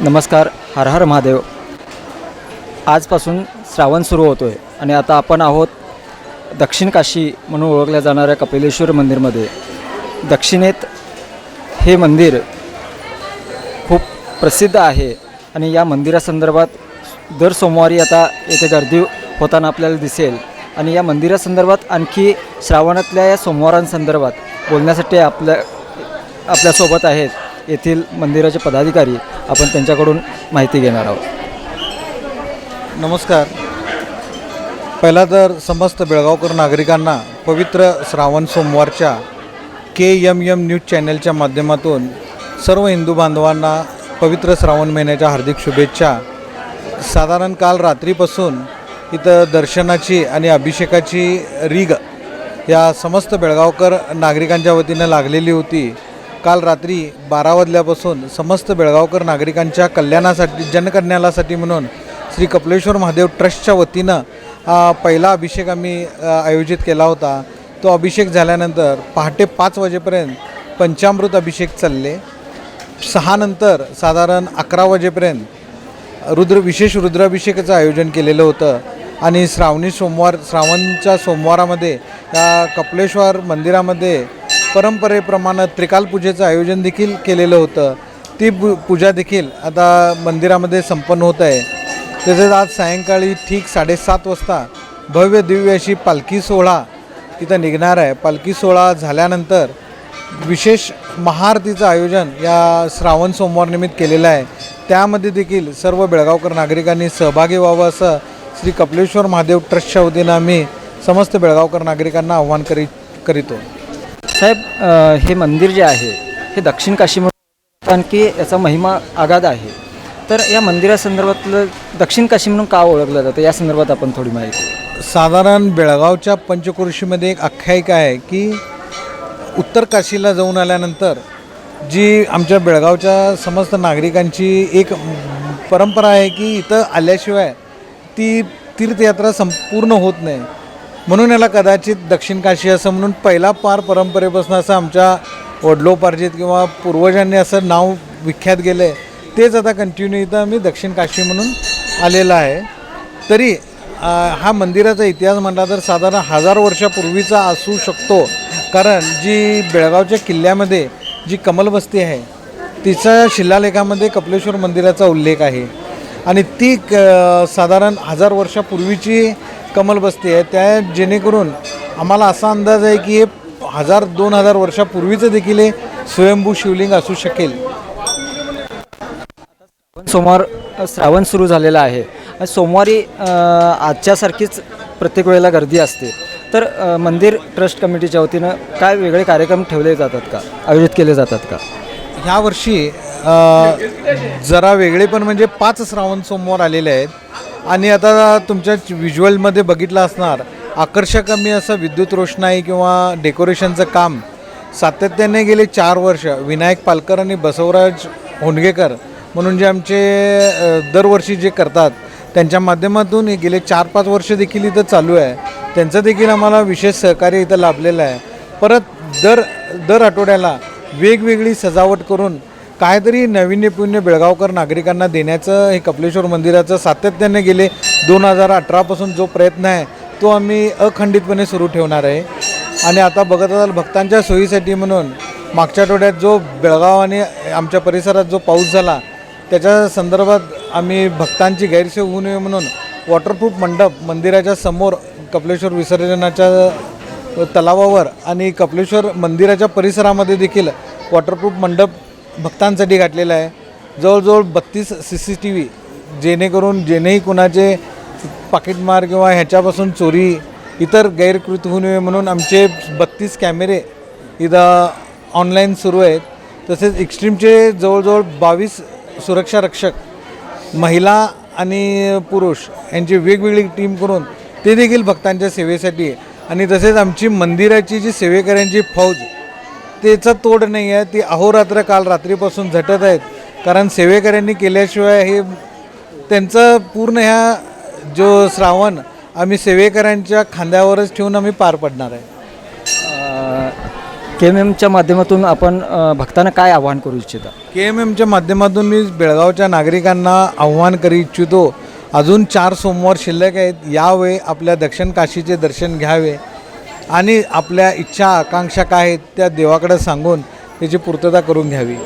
नमस्कार हर हर महादेव. आजपासून श्रावण सुरू होतो आहे आणि आता आपण आहोत दक्षिण काशी म्हणून ओळखल्या जाणाऱ्या कपिलेश्वर मंदिरमध्ये. दक्षिणेत हे मंदिर खूप प्रसिद्ध आहे आणि या मंदिरासंदर्भात दर सोमवारी आता येथे गर्दी होताना आपल्याला दिसेल. आणि या मंदिरासंदर्भात आणखी श्रावणातल्या या सोमवारांसंदर्भात बोलण्यासाठी आपल्या आपल्यासोबत आहेत येथील मंदिराचे पदाधिकारी आपण त्यांच्याकडून माहिती घेणार आहोत. नमस्कार. पहिला तर समस्त बेळगावकर नागरिकांना पवित्र श्रावण सोमवारच्या के एम एम न्यूज चॅनलच्या माध्यमातून सर्व हिंदू बांधवांना पवित्र श्रावण महिन्याच्या हार्दिक शुभेच्छा. साधारण काल रात्रीपासून इथं दर्शनाची आणि अभिषेकाची रीग या समस्त बेळगावकर नागरिकांच्या वतीनं लागलेली होती. काल रात्री बारा वाजल्यापासून समस्त बेळगावकर नागरिकांच्या कल्याणासाठी जनकल्याणासाठी म्हणून श्री कपिलेश्वर महादेव ट्रस्टच्या वतीनं पहिला अभिषेक आम्ही आयोजित केला होता. तो अभिषेक झाल्यानंतर पहाटे पाच वाजेपर्यंत पंचामृत अभिषेक चालले. सहा नंतर साधारण अकरा वाजेपर्यंत रुद्र विशेष रुद्राभिषेकाचं आयोजन केलेलं होतं. आणि श्रावणी सोमवार श्रावणच्या सोमवारामध्ये कपलेश्वर कपिलेश्वर मंदिरामध्ये परंपरेप्रमाणे त्रिकाल पूजेचं आयोजन देखील केलेलं होतं. ती पू पूजा देखील आता मंदिरामध्ये संपन्न होत आहे. तसेच आज सायंकाळी ठीक साडेसात वाजता भव्य दिव्य अशी पालखी सोहळा तिथं निघणार आहे. पालखी सोहळा झाल्यानंतर विशेष महाआरतीचं आयोजन या श्रावण सोमवार निमित्त केलेलं आहे. त्यामध्ये देखील सर्व बेळगावकर नागरिकांनी सहभागी व्हावं असं श्री कपिलेश्वर महादेव ट्रस्टच्या वतीनं आम्ही समस्त बेळगावकर नागरिकांना आव्हान करी करीतो. साहेब हे मंदिर जे आहे हे दक्षिण काशी आणखी याचा महिमा आगाध आहे. तर या मंदिरासंदर्भातलं दक्षिण काशी म्हणून का ओळखलं जातं? या संदर्भात आपण थोडी माहिती. साधारण बेळगावच्या पंचक्रोशीमध्ये एक आख्यायिका आहे की उत्तर काशीला जाऊन आल्यानंतर जी आमच्या बेळगावच्या समस्त नागरिकांची एक परंपरा आहे की इथं आल्याशिवाय ती तीर्थयात्रा संपूर्ण होत नाही. म्हणून याला कदाचित दक्षिण काशी असं म्हणून पहिला पार परंपरेपासून असं आमच्या वडलोपार्जित किंवा पूर्वजांनी असं नाव विख्यात गेलं आहे तेच आता कंटिन्यू इथं आम्ही दक्षिण काशी म्हणून आलेलं आहे. तरी हा मंदिराचा इतिहास म्हटला तर साधारण हजार वर्षापूर्वीचा असू शकतो. कारण जी बेळगावच्या किल्ल्यामध्ये जी कमलबस्ती आहे तिच्या शिलालेखामध्ये कपिलेश्वर मंदिराचा उल्लेख आहे. आणि ती क साधारण हजार वर्षापूर्वीची कमलबस्ती आहे. त्या जेणेकरून आम्हाला असा अंदाज आहे की हे हजार दोन हजार वर्षापूर्वीचं देखील हे स्वयंभू शिवलिंग असू शकेल. सोमवार श्रावण सुरू झालेला आहे. सोमवारी आजच्यासारखीच प्रत्येक वेळेला गर्दी असते. तर मंदिर ट्रस्ट कमिटीच्या वतीनं काय वेगळे कार्यक्रम ठेवले जातात का? आयोजित केले जातात का? ह्या वर्षी जरा वेगळे पण म्हणजे पाच श्रावण सोमवार आलेले आहेत. आणि आता तुमच्या व्हिज्युअलमध्ये बघितलं असणार आकर्षक आम्ही असं विद्युत रोषणाई किंवा डेकोरेशनचं काम सातत्याने गेले चार वर्ष. विनायक पालकर आणि बसवराज होंडगेकर म्हणून जे आमचे दरवर्षी जे करतात त्यांच्या माध्यमातून हे गेले चार पाच वर्ष देखील इथं चालू आहे. त्यांचं देखील आम्हाला विशेष सहकार्य इथं लाभलेलं आहे. परत दर दर आठवड्याला वेगवेगळी सजावट करून काहीतरी नाविन्यपूर्ण बेळगावकर नागरिकांना देण्याचं हे कपलेश्वर मंदिराचं सातत्याने गेले दोन हजार अठरापासून जो प्रयत्न आहे तो आम्ही अखंडितपणे सुरू ठेवणार आहे. आणि आता बघत असाल भक्तांच्या सोयीसाठी म्हणून मागच्या आठवड्यात जो बेळगाव आणि आमच्या परिसरात जो पाऊस झाला त्याच्या संदर्भात आम्ही भक्तांची गैरसोय होऊ नये म्हणून वॉटरप्रूफ मंडप मंदिराच्या समोर कपिलेश्वर विसर्जनाच्या तलावावर आणि कपलेश्वर मंदिराच्या परिसरामध्ये देखील वॉटरप्रूफ मंडप भक्तांसाठी घातलेलं आहे. जवळजवळ बत्तीस सी सी टी व्ही जेणेकरून जेणेही कुणाचे पाकिटमार किंवा ह्याच्यापासून चोरी इतर गैरकृत होऊ नये म्हणून आमचे बत्तीस कॅमेरे इथं ऑनलाईन सुरू आहेत. तसेच एक्स्ट्रीमचे जवळजवळ बावीस सुरक्षा रक्षक महिला आणि पुरुष यांची वेगवेगळी टीम करून ते देखील भक्तांच्या सेवेसाठी आणि तसेच आमची मंदिराची जी सेवेकऱ्यांची फौज त्याचं तोड नाही आहे ती अहोरात्र काल रात्रीपासून झटत आहेत. कारण सेवेकऱ्यांनी केल्याशिवाय हे त्यांचं पूर्ण ह्या जो श्रावण आम्ही सेवेकऱ्यांच्या खांद्यावरच ठेवून आम्ही पार पडणार आहे. के एम एमच्या माध्यमातून आपण भक्तांना काय आव्हान करू इच्छिता? के एम एमच्या माध्यमातून मी बेळगावच्या नागरिकांना आव्हान करू इच्छितो. अजून चार सोमवार शिल्लक आहेत. यावे आपल्या दक्षिण काशीचे दर्शन घ्यावे. आणि आपल्या इच्छा आकांक्षा काय आहेत त्या देवाकडं सांगून त्याची पूर्तता करून घ्यावी.